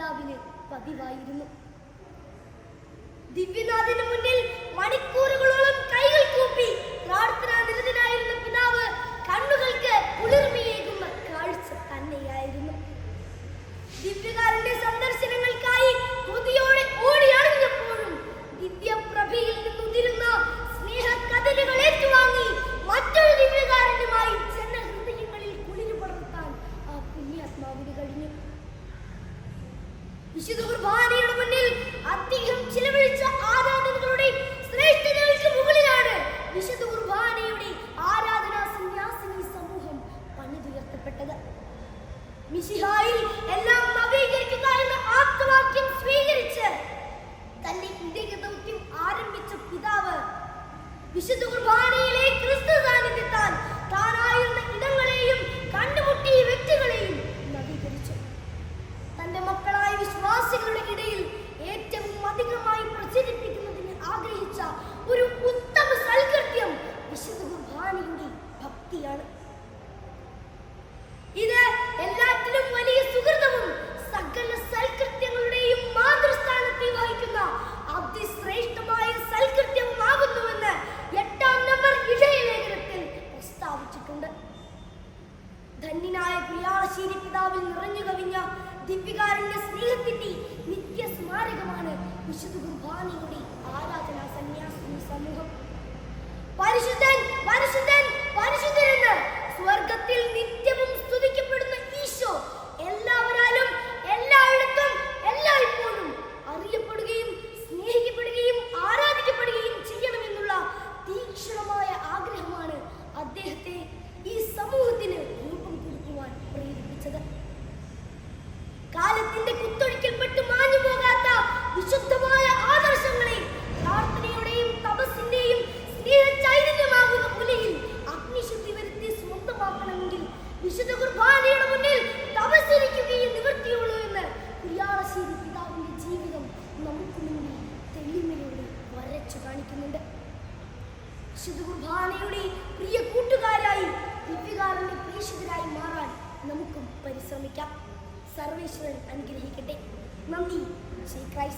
പിതാവിന് പതിവായിരുന്നു. ദിവ്യനാഥിന് മുന്നിൽ മണിക്കൂറുകളോളം കൈകൾ കൂപ്പി പ്രാർത്ഥനാ നിരതനായിരുന്ന പിതാവ് കണ്ണുകൾക്ക് കുളിർമയേകുന്ന കാഴ്ച തന്നെയായിരുന്നു. ദിവ്യകാരന്റെ സന്ദർശനങ്ങൾക്കായി കൊതിയോടെ ഓടിയണഞ്ഞപ്പോഴും ദിവ്യപ്രഭയിൽ നിന്നുതിരുന്ന സ്നേഹ കഥലുകൾ ഏറ്റുവാങ്ങി മറ്റൊരു ദിവ്യകാരനുമായി ജനഹൃദയങ്ങളിൽ കുളിരു പടർത്താൻ ആ പുണ്യാത്മാവിന് കഴിഞ്ഞു. വിശുദ്ധ കുർബാനയുടെ മുന്നിൽ അധികം ചിലവഴിച്ച ധന്യനായ പ്രിയാളശ്ശേരി പിതാവിൽ നിറഞ്ഞു കവിഞ്ഞ ദിവ്യകാരന്റെ സ്നേഹത്തിന്റെ നിത്യ സ്മാരകമാണ് വിശുദ്ധ കുർബാനയുടെ ആരാധനാ സന്യാസിനി സമൂഹം. പരിശുദ്ധൻ പരിശുദ്ധൻ പരിശുദ്ധൻ എന്ന് സ്വർഗത്തിൽ നിത്യവും Mami, sei que vai